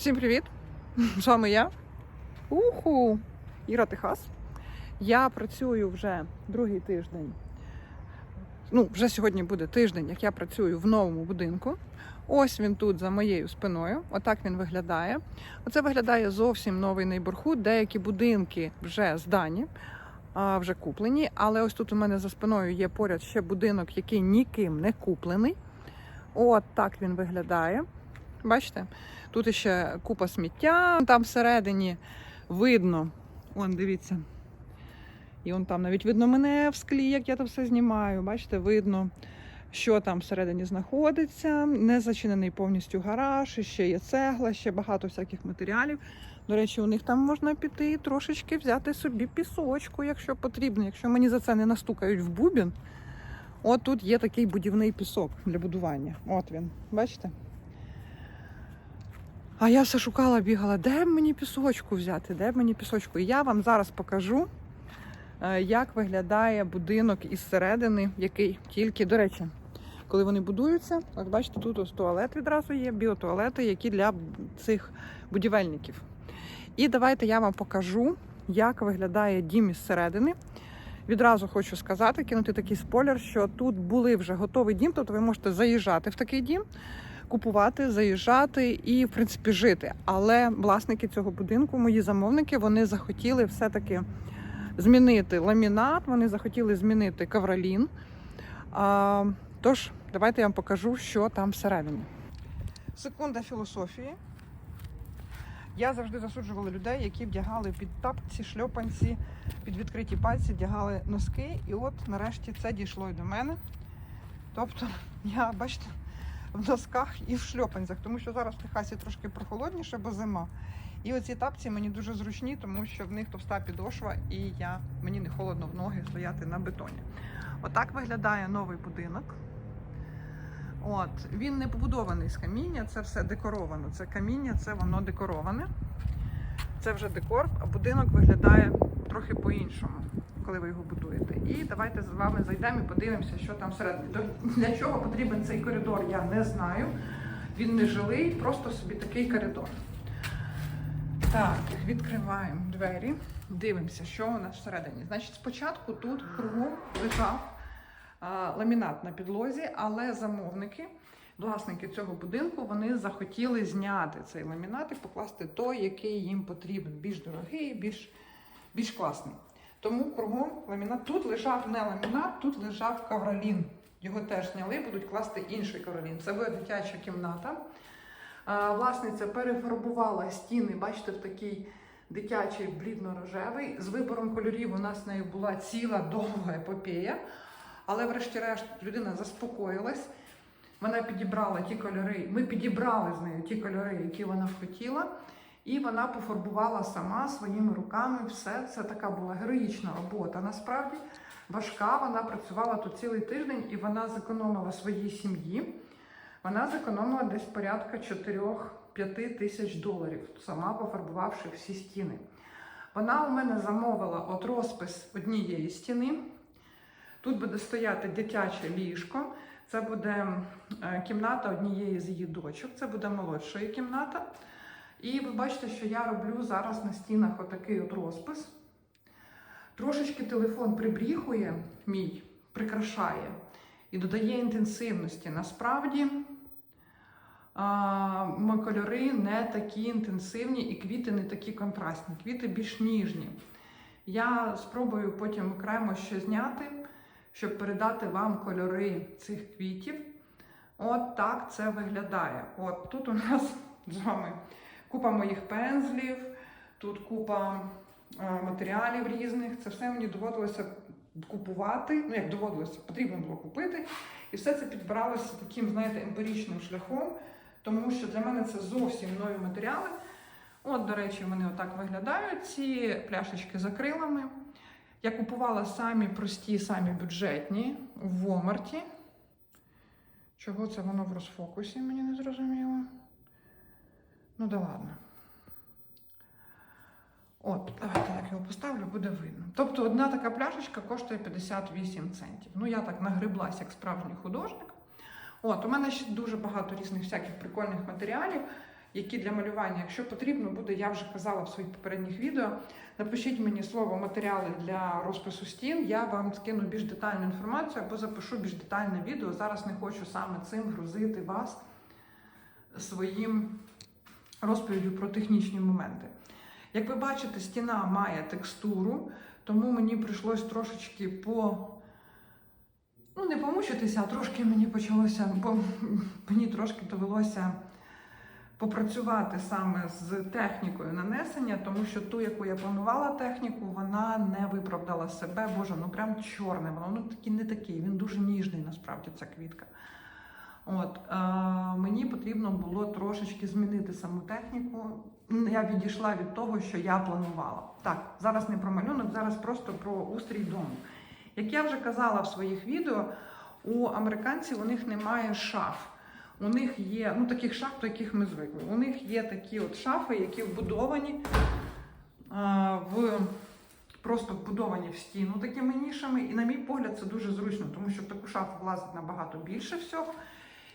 Всім привіт! З вами я. Уху! Іра Техас. Я працюю вже другий тиждень. Ну, вже сьогодні буде тиждень, як я працюю в новому будинку. Ось він тут за моєю спиною. Отак він виглядає. Оце виглядає зовсім новий нейборхуд. Деякі будинки вже здані, вже куплені. Але ось тут у мене за спиною є поряд ще будинок, який ніким не куплений. От так він виглядає. Бачите? Тут ще купа сміття. Там всередині видно. Вон, дивіться. І он там навіть видно мене в склі, як я то все знімаю. Бачите, видно, що там всередині знаходиться. Не зачинений повністю гараж, ще є цегла, ще багато всяких матеріалів. До речі, у них там можна піти і трошечки взяти собі пісочку, якщо потрібно. Якщо мені за це не настукають в бубін. От тут є такий будівний пісок для будування. От він, бачите? А я все шукала, бігала, де мені пісочку взяти, де мені пісочку. І я вам зараз покажу, е, як виглядає будинок із середини, який тільки, до речі, коли вони будуються, ось бачите, тут ось туалет відразу є, біотуалети, які для цих будівельників. І давайте я вам покажу, як виглядає дім із середини. Відразу хочу сказати, кинути такий спойлер, що тут були вже готовий дім, тобто ви можете заїжджати в такий дім купувати, заїжджати і, в принципі, жити. Але власники цього будинку, мої замовники, вони захотіли все-таки змінити ламінат, вони захотіли змінити ковролін. А, тож, давайте я вам покажу, що там всередині. Секунда філософії. Я завжди засуджувала людей, які вдягали під тапці, шльопанці, під відкриті пальці, вдягали носки. І от нарешті це дійшло і до мене. Тобто, я, бачите, в носках і в шльопанцях, тому що зараз в Техасі трошки прохолодніше, бо зима. І оці тапці мені дуже зручні, тому що в них товста підошва, і я, мені не холодно в ноги стояти на бетоні. Отак виглядає новий будинок. От, Він не побудований з каміння, це все декоровано. Це каміння, це воно декороване. Це вже декор, а будинок виглядає трохи по-іншому, коли ви його будуєте. І давайте з вами зайдемо і подивимося, що там всередині. Для чого потрібен цей коридор, я не знаю. Він не жилий, просто собі такий коридор. Так, відкриваємо двері, дивимося, що у нас всередині. Значить, спочатку тут кругом лежав а, ламінат на підлозі, але замовники, власники цього будинку, вони захотіли зняти цей ламінат і покласти той, який їм потрібен, більш дорогий, більш, більш класний. Тому кругом ламінат. Тут лежав не ламінат, тут лежав ковролін. Його теж зняли, будуть класти інший ковролін. Це буде дитяча кімната. Власниця перефарбувала стіни, бачите, в такий дитячий блідно-рожевий. З вибором кольорів у нас з нею була ціла довга епопея. Але, врешті-решт, людина заспокоїлась. Вона підібрала ті кольори. Ми підібрали з нею ті кольори, які вона хотіла. І вона пофарбувала сама своїми руками все. Це така була героїчна робота. Насправді важка. Вона працювала тут цілий тиждень і вона зекономила своїй сім'ї. Вона зекономила десь порядка 4-5 тисяч доларів, сама пофарбувавши всі стіни. Вона у мене замовила от розпис однієї стіни. Тут буде стояти дитяче ліжко. Це буде е, кімната однієї з її дочок, це буде молодшої кімната. І ви бачите, що я роблю зараз на стінах отакий от розпис. Трошечки телефон прибріхує мій, прикрашає і додає інтенсивності. Насправді а, кольори не такі інтенсивні і квіти не такі контрастні. Квіти більш ніжні. Я спробую потім окремо ще зняти, щоб передати вам кольори цих квітів. От так це виглядає. От тут у нас з вами купа моїх пензлів, тут купа е, матеріалів різних. Це все мені доводилося купувати. Ну, як доводилося, потрібно було купити. І все це підбиралося таким, знаєте, емпіричним шляхом, тому що для мене це зовсім нові матеріали. От, до речі, вони отак виглядають, ці пляшечки з акрилами. Я купувала самі прості, самі бюджетні в Walmart. Чого це воно в розфокусі, мені не зрозуміло. Ну да ладно. От, давайте так його поставлю, буде видно. Тобто одна така пляшечка коштує 58 центів. Ну, я так нагреблась, як справжній художник. От, у мене ще дуже багато різних всяких прикольних матеріалів. які для малювання. Якщо потрібно буде, я вже казала в своїх попередніх відео. Напишіть мені слово матеріали для розпису стін. Я вам скину більш детальну інформацію або запишу більш детальне відео. Зараз не хочу саме цим грузити вас своїм розповіддю про технічні моменти. Як ви бачите, стіна має текстуру, тому мені прийшлось трошечки по. Ну, не помучитися, а трошки мені почалося, бо мені трошки довелося попрацювати саме з технікою нанесення, тому що ту, яку я планувала техніку, вона не виправдала себе. Боже, ну прям чорне, воно ну такий не такий, він дуже ніжний, насправді, ця квітка. От, е, мені потрібно було трошечки змінити саму техніку. Я відійшла від того, що я планувала. Так, зараз не про малюнок, зараз просто про устрій дому. Як я вже казала в своїх відео, у американців у них немає шаф. У них є, ну таких шаф, до яких ми звикли. У них є такі от шафи, які вбудовані а, в просто вбудовані в стіну такими нішами. І, на мій погляд, це дуже зручно, тому що в таку шафу влазить набагато більше всього.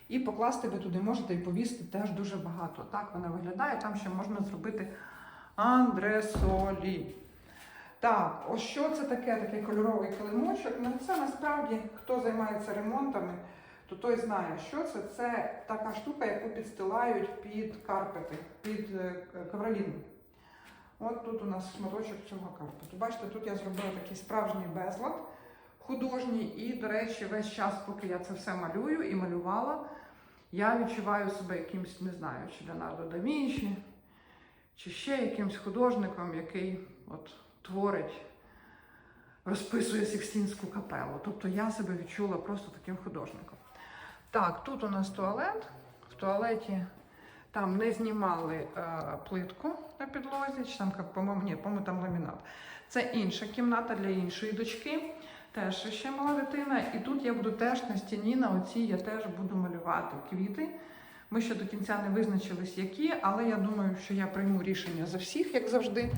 І покласти ви туди можете і повісити теж дуже багато. Так вона виглядає. Там ще можна зробити андресолі. Так, ось що це таке, такий кольоровий килимочок. Ну, це насправді, хто займається ремонтами, то той знає, що це. Це така штука, яку підстилають під карпети, під е, ковролін. От тут у нас шматочок цього карпету. Бачите, тут я зробила такий справжній безлад художній. І, до речі, весь час, поки я це все малюю і малювала, я відчуваю себе якимсь, не знаю, чи Леонардо да Вінчі, чи ще якимсь художником, який от творить, розписує Сікстінську капелу. Тобто я себе відчула просто таким художником. Так, тут у нас туалет. В туалеті там не знімали е, плитку на підлозі, чи там, по-моєму, ні, по-моєму, там ламінат. Це інша кімната для іншої дочки. Теж ще мала дитина. І тут я буду теж на стіні, на оцій я теж буду малювати квіти. Ми ще до кінця не визначились, які, але я думаю, що я прийму рішення за всіх, як завжди.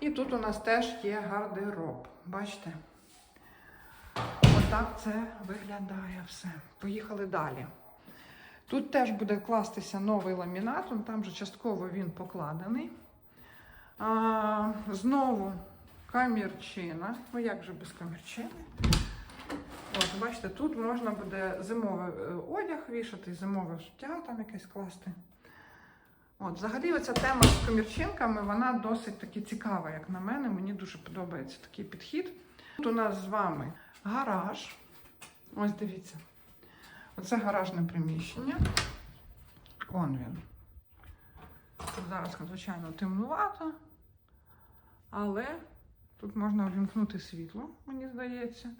І тут у нас теж є гардероб. Бачите? Отак це виглядає все. Поїхали далі. Тут теж буде кластися новий ламінат, там вже частково він покладений. А, знову камірчина. Ну як же без камірчини? От, бачите, тут можна буде зимовий е, одяг вішати, зимове взуття там якесь класти. От, взагалі, оця тема з комірчинками, вона досить таки цікава, як на мене. Мені дуже подобається такий підхід. Тут у нас з вами гараж. Ось дивіться. Оце гаражне приміщення. Он він. Зараз, звичайно, темнувато, але тут можна увімкнути світло, мені здається.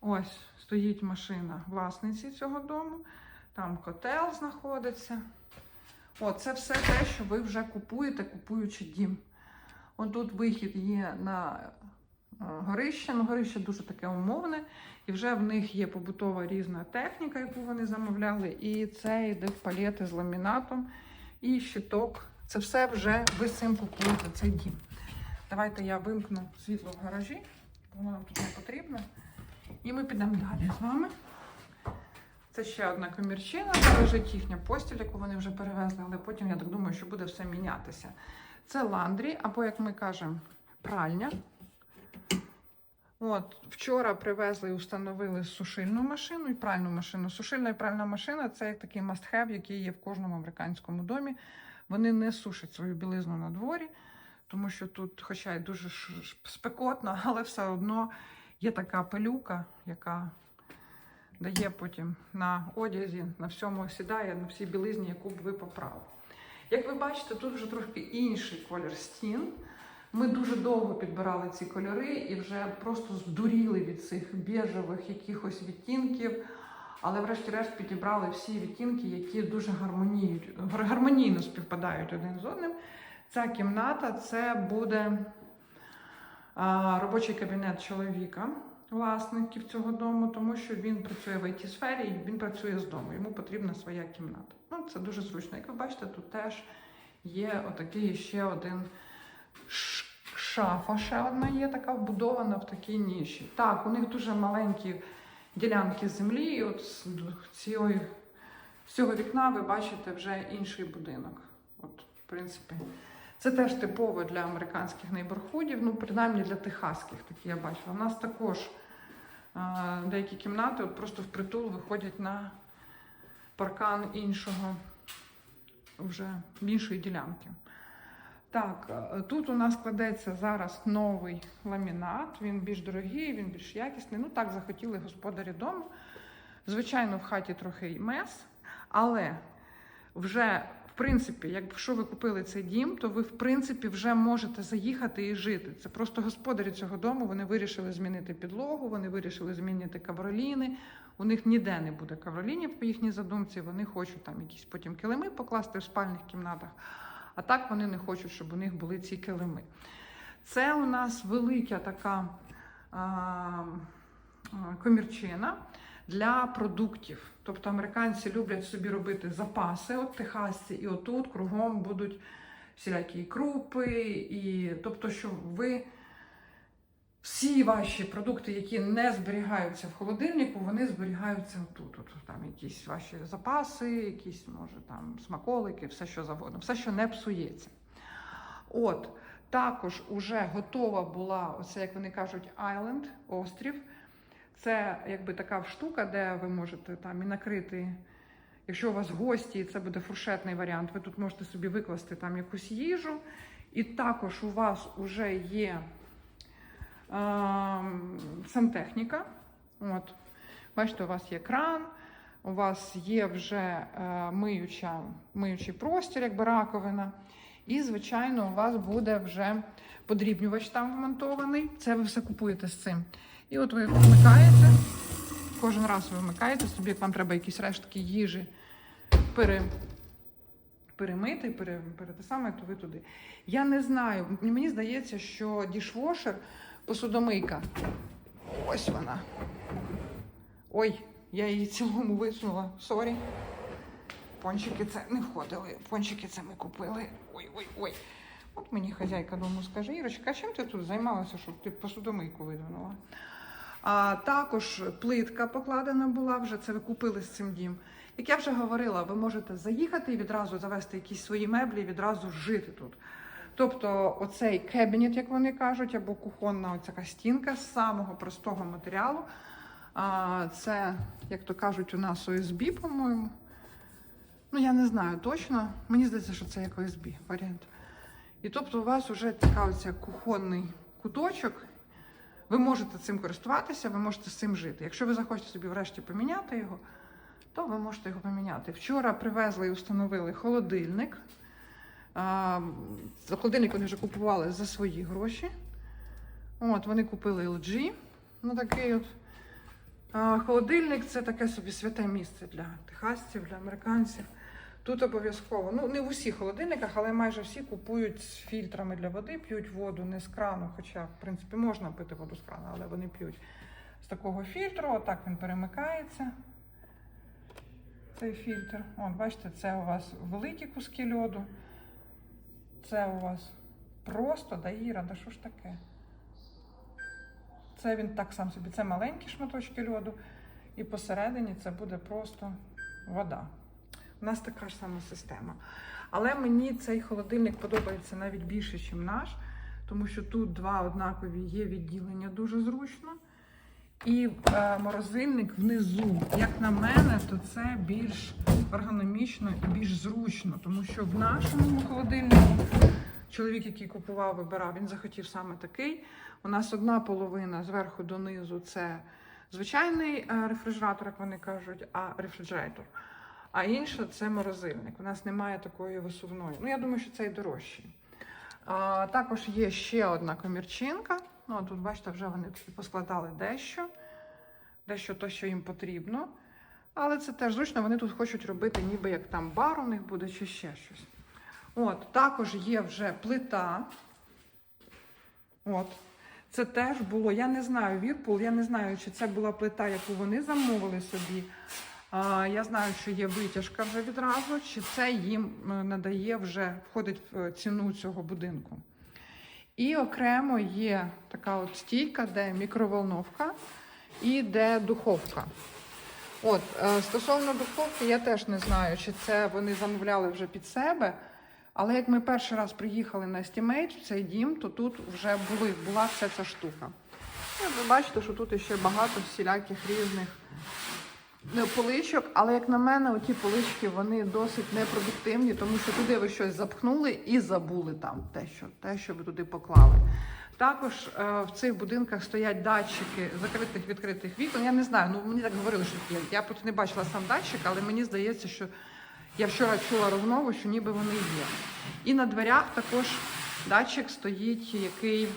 Ось стоїть машина власниці цього дому. Там котел знаходиться. О, це все те, що ви вже купуєте, купуючи дім. От тут вихід є на е, горище. Ну, горище дуже таке умовне, і вже в них є побутова різна техніка, яку вони замовляли. І це йде в палети з ламінатом і щиток. Це все вже ви цим купуєте цей дім. Давайте я вимкну світло в гаражі, воно нам тут не потрібно. І ми підемо далі з вами. Це ще одна комірчина, де лежить їхня постіль, яку вони вже перевезли, але потім я так думаю, що буде все мінятися. Це ландрі, або, як ми кажемо, пральня. От, вчора привезли і установили сушильну машину і пральну машину. Сушильна і пральна машина це як такий must-have, який є в кожному американському домі. Вони не сушать свою білизну на дворі, тому що тут, хоча й дуже спекотно, але все одно є така пилюка, яка дає потім на одязі, на всьому сідає, на всій білизні, яку б ви поправили. Як ви бачите, тут вже трошки інший колір стін. Ми дуже довго підбирали ці кольори і вже просто здуріли від цих біжевих якихось відтінків. Але врешті-решт підібрали всі відтінки, які дуже гармонійно співпадають один з одним. Ця кімната це буде а, робочий кабінет чоловіка, власників цього дому, тому що він працює в it сфері і він працює з дому. Йому потрібна своя кімната. Ну, це дуже зручно. Як ви бачите, тут теж є отакий ще один шафа, ще одна є така вбудована в такій ніші. Так, у них дуже маленькі ділянки землі, і от з цієї, з цього вікна ви бачите вже інший будинок. От, в принципі, це теж типово для американських нейборхудів, ну, принаймні для техаських, такі я бачила. У нас також деякі кімнати от просто впритул виходять на паркан іншого, вже іншої ділянки. Так, тут у нас складеться зараз новий ламінат. Він більш дорогий, він більш якісний. Ну так захотіли господарі дому. Звичайно, в хаті трохи мес, але вже, в принципі, якщо ви купили цей дім, то ви, в принципі, вже можете заїхати і жити. Це просто господарі цього дому. Вони вирішили змінити підлогу, вони вирішили змінити кавроліни. У них ніде не буде кавролінів по їхній задумці. Вони хочуть там якісь потім килими покласти в спальних кімнатах. А так вони не хочуть, щоб у них були ці килими. Це у нас велика така а, комірчина для продуктів. Тобто американці люблять собі робити запаси, от техасці, і отут кругом будуть всілякі крупи, і тобто, що ви всі ваші продукти, які не зберігаються в холодильнику, вони зберігаються отут. От, там якісь ваші запаси, якісь, може, там смаколики, все що завгодно, все, що не псується. От, також уже готова була, оце, як вони кажуть, Island, острів. Це якби така штука, де ви можете там і накрити. Якщо у вас гості, і це буде фуршетний варіант, ви тут можете собі викласти там якусь їжу. І також у вас вже є ем, сантехніка. От. Бачите, у вас є кран, у вас є вже е, миюча, миючий простір, якби раковина. І, звичайно, у вас буде вже подрібнювач там вмонтований. Це ви все купуєте з цим. І от ви вмикаєте, кожен раз ви вмикаєте собі, як вам треба якісь рештки їжі пере, перемити, пере, пере те саме, то ви туди. Я не знаю, мені здається, що дішвошер, посудомийка. Ось вона. Ой, я її цілому висунула. Сорі. Пончики це не входили. Пончики це ми купили. Ой-ой-ой. От мені хазяйка дому скаже, Ірочка, чим ти тут займалася, щоб ти посудомийку видвинула? А також плитка покладена була вже, це ви купили з цим дім. Як я вже говорила, ви можете заїхати і відразу завести якісь свої меблі і відразу жити тут. Тобто оцей кабінет, як вони кажуть, або кухонна оця стінка з самого простого матеріалу. А, Це, як то кажуть, у нас ОСБ, по-моєму. Ну, я не знаю точно. Мені здається, що це як ОСБ варіант. І тобто у вас вже оця кухонний куточок. Ви можете цим користуватися, ви можете з цим жити. Якщо ви захочете собі врешті поміняти його, то ви можете його поміняти. Вчора привезли і установили холодильник. А, холодильник вони вже купували за свої гроші. От, вони купили LG. Ну, такий от. А, холодильник це таке собі святе місце для техасців, для американців. Тут обов'язково, ну не в усіх холодильниках, але майже всі купують з фільтрами для води, п'ють воду не з крану, хоча, в принципі, можна пити воду з крану, але вони п'ють з такого фільтру. Отак він перемикається. Цей фільтр. От, бачите, це у вас великі куски льоду. Це у вас просто да да що ж таке? Це він так сам собі, це маленькі шматочки льоду, і посередині це буде просто вода. У нас така ж сама система. Але мені цей холодильник подобається навіть більше, ніж наш, тому що тут два однакові є відділення дуже зручно. І е, морозильник внизу. Як на мене, то це більш ергономічно і більш зручно, тому що в нашому холодильнику чоловік, який купував, вибирав, він захотів саме такий. У нас одна половина зверху донизу це звичайний е, рефрижератор, як вони кажуть, а рефрижератор. А інша це морозильник. У нас немає такої висувної. Ну, я думаю, що це і дорожчий. А, також є ще одна комірчинка. Ну, тут, бачите, вже вони поскладали дещо, дещо то, що їм потрібно. Але це теж зручно, вони тут хочуть робити, ніби як там бар у них буде, чи ще щось. От, також є вже плита. От. Це теж було, я не знаю, Вірпул, я не знаю, чи це була плита, яку вони замовили собі. Я знаю, що є витяжка вже відразу, чи це їм е, надає вже, входить в ціну цього будинку. І окремо є така от стійка, де мікроволновка і де духовка. От, е, стосовно духовки, я теж не знаю, чи це вони замовляли вже під себе. Але як ми перший раз приїхали на Estimate в цей дім, то тут вже були, була вся ця штука. Ну, ви бачите, що тут ще багато всіляких різних е, поличок, але як на мене, оті полички вони досить непродуктивні, тому що туди ви щось запхнули і забули там те, що, те, що ви туди поклали. Також е, в цих будинках стоять датчики закритих відкритих вікон. Я не знаю, ну мені так говорили, що є. Я тут не бачила сам датчик, але мені здається, що я вчора чула розмову, що ніби вони є. І на дверях також датчик стоїть, який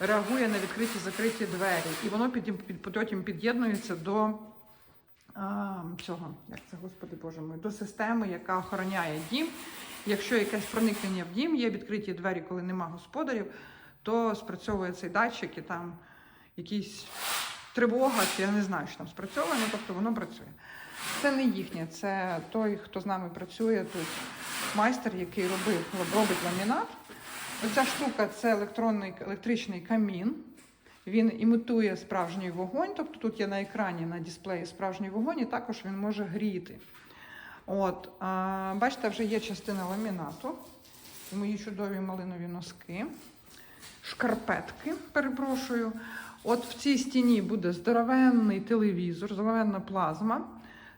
реагує на відкриті закриті двері. І воно потім під'єднується до цього, як це, господи Боже мой, до системи, яка охороняє дім. Якщо якесь проникнення в дім, є відкриті двері, коли нема господарів, то спрацьовує цей датчик і там якісь тривога, чи я не знаю, що там спрацьовує, ну тобто воно працює. Це не їхнє, це той, хто з нами працює тут, майстер, який робив, робить ламінат. Оця штука це електронний електричний камін. Він імітує справжній вогонь, тобто тут є на екрані на дисплеї справжній вогонь, і також він може гріти. От, а, бачите, вже є частина ламінату. Мої чудові малинові носки, шкарпетки, перепрошую. От в цій стіні буде здоровенний телевізор, здоровенна плазма.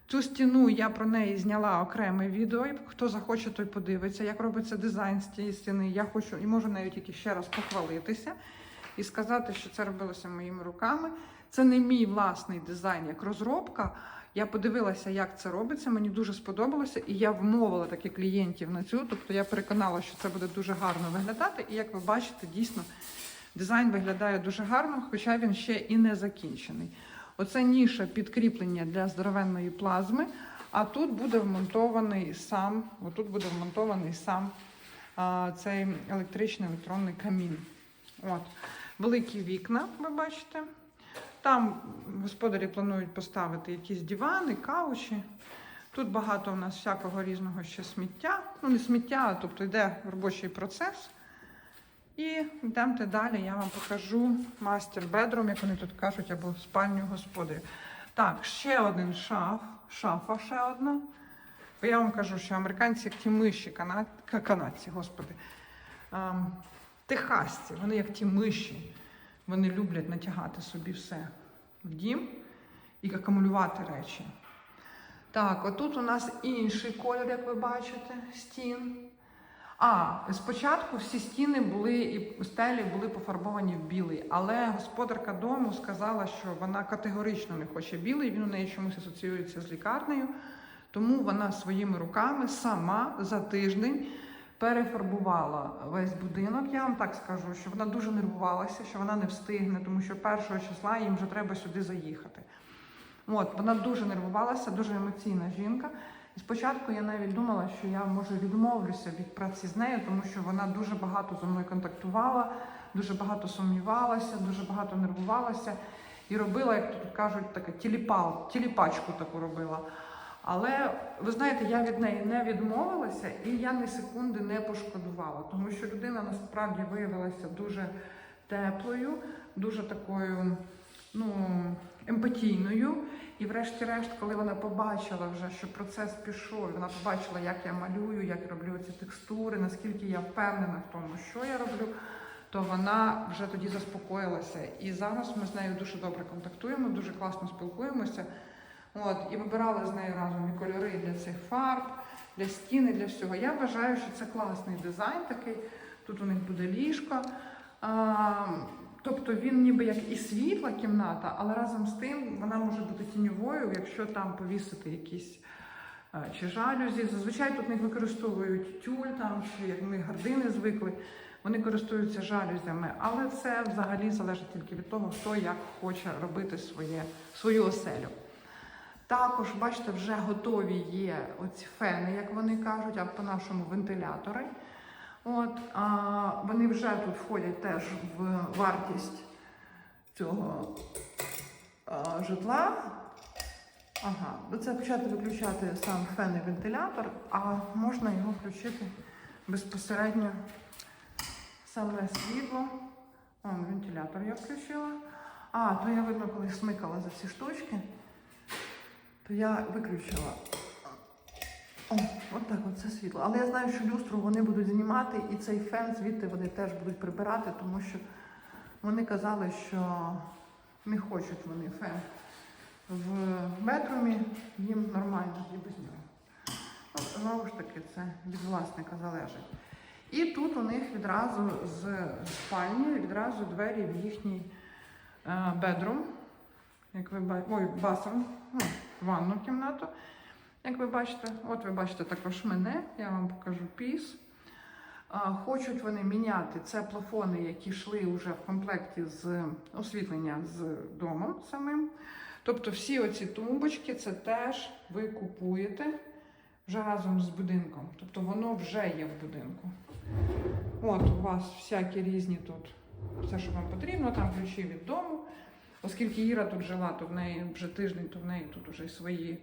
Цю стіну я про неї зняла окреме відео. Хто захоче, той подивиться, як робиться дизайн з цієї стіни. Я хочу і можу навіть тільки ще раз похвалитися і сказати, що це робилося моїми руками. Це не мій власний дизайн як розробка. Я подивилася, як це робиться. Мені дуже сподобалося, і я вмовила таких клієнтів на цю. Тобто я переконала, що це буде дуже гарно виглядати. І як ви бачите, дійсно дизайн виглядає дуже гарно, хоча він ще і не закінчений. Оце ніша підкріплення для здоровенної плазми, а тут буде вмонтований сам, отут буде вмонтований сам а, цей електричний електронний камін. От. Великі вікна, ви бачите. Там господарі планують поставити якісь дивани, каучі. Тут багато у нас всякого різного ще сміття. Ну, не сміття, а тобто йде робочий процес. І йдемте далі, я вам покажу мастер бедрум, як вони тут кажуть, або спальню господарів. Так, ще один шаф, шафа ще одна. Я вам кажу, що американці як ті миші, кана... ка- канадці, господи, техасці, вони як ті миші. Вони люблять натягати собі все в дім і акумулювати речі. Так, отут у нас інший колір, як ви бачите, стін. А, спочатку всі стіни були і стелі були пофарбовані в білий, але господарка дому сказала, що вона категорично не хоче білий, він у неї чомусь асоціюється з лікарнею. Тому вона своїми руками сама за тиждень перефарбувала весь будинок. Я вам так скажу, що вона дуже нервувалася, що вона не встигне, тому що першого числа їм вже треба сюди заїхати. От, вона дуже нервувалася, дуже емоційна жінка. І спочатку я навіть думала, що я може відмовлюся від праці з нею, тому що вона дуже багато зі мною контактувала, дуже багато сумнівалася, дуже багато нервувалася і робила, як тут кажуть, таке тіліпал, тіліпачку таку робила. Але ви знаєте, я від неї не відмовилася і я ні секунди не пошкодувала, тому що людина насправді виявилася дуже теплою, дуже такою, ну, емпатійною. І врешті-решт, коли вона побачила вже, що процес пішов, вона побачила, як я малюю, як роблю ці текстури, наскільки я впевнена в тому, що я роблю, то вона вже тоді заспокоїлася. І зараз ми з нею дуже добре контактуємо, дуже класно спілкуємося. От, і вибирали з нею разом і кольори для цих фарб, для стіни, для всього. Я вважаю, що це класний дизайн такий. Тут у них буде ліжко. А, тобто він ніби як і світла кімната, але разом з тим вона може бути тіньовою, якщо там повісити якісь а, чи жалюзі. Зазвичай тут не використовують тюль там, чи як ми гардини звикли. Вони користуються жалюзями, але це взагалі залежить тільки від того, хто як хоче робити своє, свою оселю. Також, бачите, вже готові є оці фени, як вони кажуть, а по-нашому вентилятори. От, а, вони вже тут входять теж в вартість цього а, житла. Ага, ну це почати виключати сам фен і вентилятор, а можна його включити безпосередньо саме світло. Вон, вентилятор я включила. А, то я видно, коли смикала за ці штучки. То я виключила. О, от так от це світло. Але я знаю, що люстру вони будуть знімати, і цей фен звідти вони теж будуть прибирати, тому що вони казали, що не хочуть вони фен в бедрумі, їм нормально і без нього. Ну, знову ж таки, це від власника залежить. І тут у них відразу з спальні, відразу двері в їхній е, бедрум, як ви бачите, ой, басрум, ну, ванну кімнату. Як ви бачите, от ви бачите також мене, я вам покажу піс. Хочуть вони міняти це плафони, які йшли вже в комплекті з освітлення з домом самим. Тобто всі оці тумбочки це теж ви купуєте вже разом з будинком. Тобто воно вже є в будинку. От у вас всякі різні тут все, що вам потрібно, там ключі від дому. Оскільки Іра тут жила, то в неї вже тиждень, то в неї тут вже свої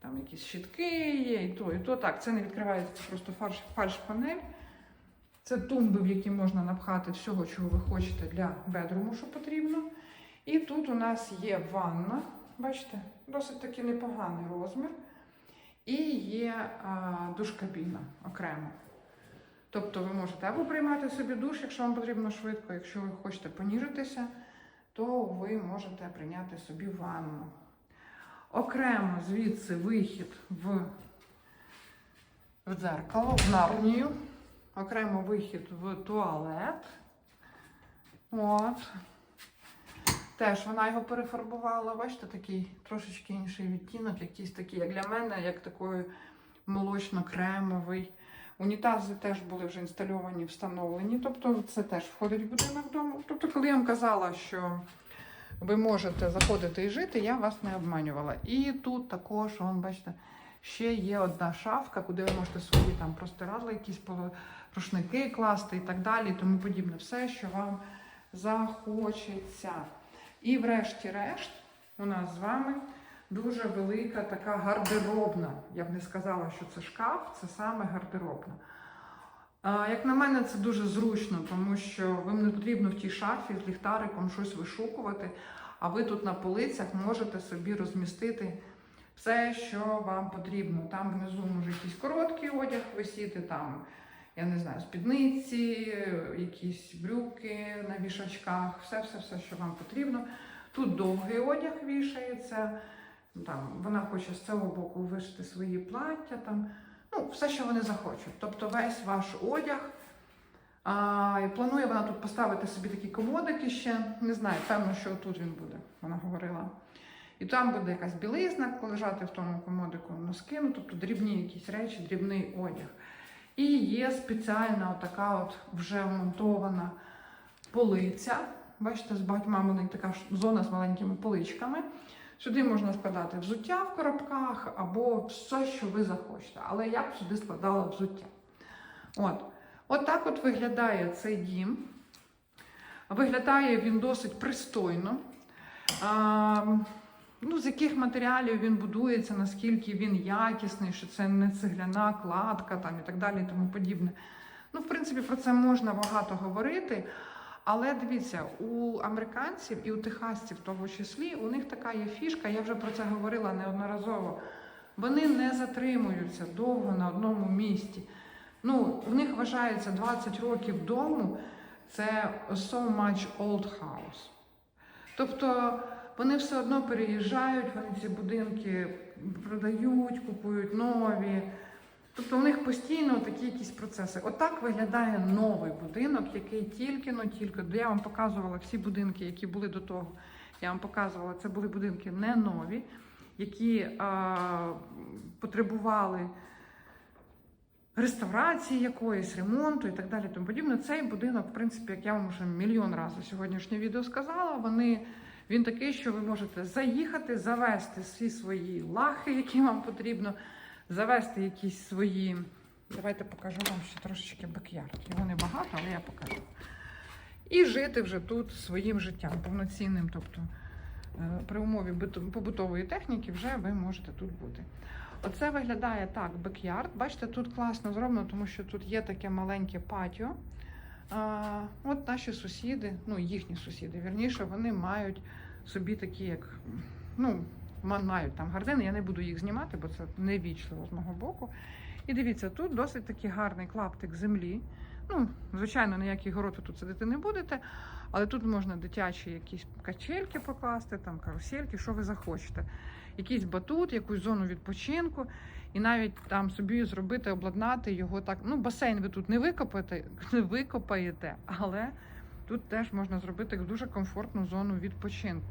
там якісь щитки є, і то, і то. Так, це не відкривається, це просто фарш, фальш-панель. Це тумби, в які можна напхати всього, чого ви хочете для бедруму, що потрібно. І тут у нас є ванна, бачите, досить таки непоганий розмір. І є а, душ-кабіна окремо. Тобто ви можете або приймати собі душ, якщо вам потрібно швидко, якщо ви хочете поніжитися, то ви можете прийняти собі ванну. Окремо звідси вихід в, в дзеркало, в нарнію. Окремо вихід в туалет. От. Теж вона його перефарбувала. Бачите, такий трошечки інший відтінок, якийсь такий, як для мене, як такий молочно-кремовий. Унітази теж були вже інстальовані, встановлені. Тобто це теж входить в будинок дому. Тобто, коли я вам казала, що ви можете заходити і жити, я вас не обманювала. І тут також, вон, бачите, ще є одна шафка, куди ви можете свої там простирадла, якісь рушники класти і так далі, і тому подібне. Все, що вам захочеться. І врешті-решт, у нас з вами дуже велика така гардеробна. Я б не сказала, що це шкаф, це саме гардеробна. Як на мене, це дуже зручно, тому що вам не потрібно в тій шафі з ліхтариком щось вишукувати, а ви тут на полицях можете собі розмістити все, що вам потрібно. Там внизу може якийсь короткий одяг висіти, там, я не знаю, спідниці, якісь брюки на вішачках, все-все-все, що вам потрібно. Тут довгий одяг вішається. Там, вона хоче з цього боку вишити свої плаття, там, ну, все, що вони захочуть. Тобто весь ваш одяг. А, і планує вона тут поставити собі такі комодики ще. Не знаю, певно, що тут він буде, вона говорила. І там буде якась білизна лежати в тому комодику, носки, ну, тобто дрібні якісь речі, дрібний одяг. І є спеціальна така от вже вмонтована полиця. Бачите, з багатьма маленька така зона з маленькими поличками. Сюди можна складати взуття в коробках або все, що ви захочете. Але я б сюди складала взуття. От. От так от виглядає цей дім. Виглядає він досить пристойно. А, ну, з яких матеріалів він будується, наскільки він якісний, що це не цегляна кладка там, і так далі, і тому подібне. Ну, в принципі, про це можна багато говорити. Але дивіться, у американців і у техасців, в тому числі, у них така є фішка, я вже про це говорила неодноразово. Вони не затримуються довго на одному місці. Ну, в них вважається 20 років дому це so much old house. Тобто вони все одно переїжджають, вони ці будинки продають, купують нові. Тобто у них постійно такі якісь процеси. Отак виглядає новий будинок, який тільки но тільки. Я вам показувала всі будинки, які були до того. Я вам показувала, це були будинки не нові, які а, потребували реставрації якоїсь, ремонту і так далі. Тому подібне. Цей будинок, в принципі, як я вам вже мільйон разів сьогоднішнє відео сказала, вони. Він такий, що ви можете заїхати, завести всі свої лахи, які вам потрібно, завести якісь свої. Давайте покажу вам ще трошечки бекярд. Його небагато, але я покажу. І жити вже тут своїм життям, повноцінним. Тобто е, при умові побутової техніки вже ви можете тут бути. Оце виглядає так, бекярд. Бачите, тут класно зроблено, тому що тут є таке маленьке патіо. А, от наші сусіди, ну їхні сусіди, вірніше, вони мають собі такі, як ну, мають там гардини, я не буду їх знімати, бо це невічливо з мого боку. І дивіться, тут досить такий гарний клаптик землі. Ну, звичайно, ніякий город ви тут сидити не будете, але тут можна дитячі якісь качельки покласти, там карусельки, що ви захочете. Якийсь батут, якусь зону відпочинку, і навіть там собі зробити, обладнати його так. Ну, басейн ви тут не викопаєте, не викопаєте, але тут теж можна зробити дуже комфортну зону відпочинку.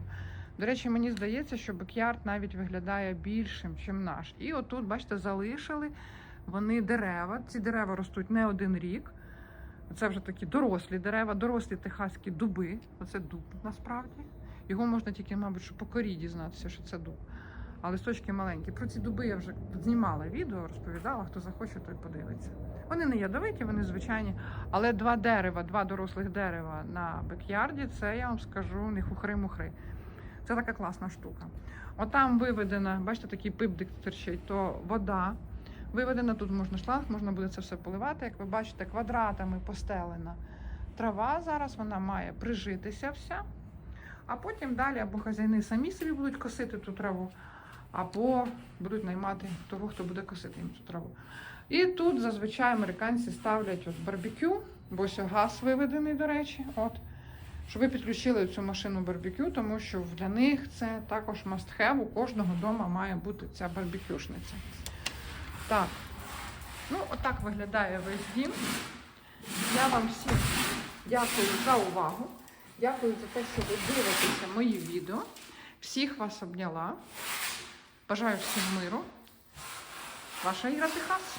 До речі, мені здається, що бекярд навіть виглядає більшим, ніж наш. І отут, бачите, залишили вони дерева. Ці дерева ростуть не один рік. Це вже такі дорослі дерева, дорослі техаські дуби. Оце дуб насправді. Його можна тільки, мабуть, по корі дізнатися, що це дуб. А листочки маленькі. Про ці дуби я вже знімала відео, розповідала. Хто захоче, той подивиться. Вони не ядовиті, вони звичайні. Але два дерева, два дорослих дерева на бекярді, це я вам скажу не хухри-мухри. Це така класна штука. Отам виведена, бачите, такий пипдик терчить, то вода виведена. Тут можна шланг, можна буде це все поливати. Як ви бачите, квадратами постелена трава. Зараз вона має прижитися вся. А потім далі або хазяїни самі собі будуть косити ту траву, або будуть наймати того, хто буде косити їм цю траву. І тут зазвичай американці ставлять от барбекю, бо ось газ виведений, до речі. От щоб ви підключили цю машину барбекю, тому що для них це також must have, У кожного вдома має бути ця барбекюшниця. Так, ну отак виглядає весь дім. Я вам всім дякую за увагу. Дякую за те, що ви дивитеся мої відео. Всіх вас обняла. Бажаю всім миру. Ваша Іра Техас.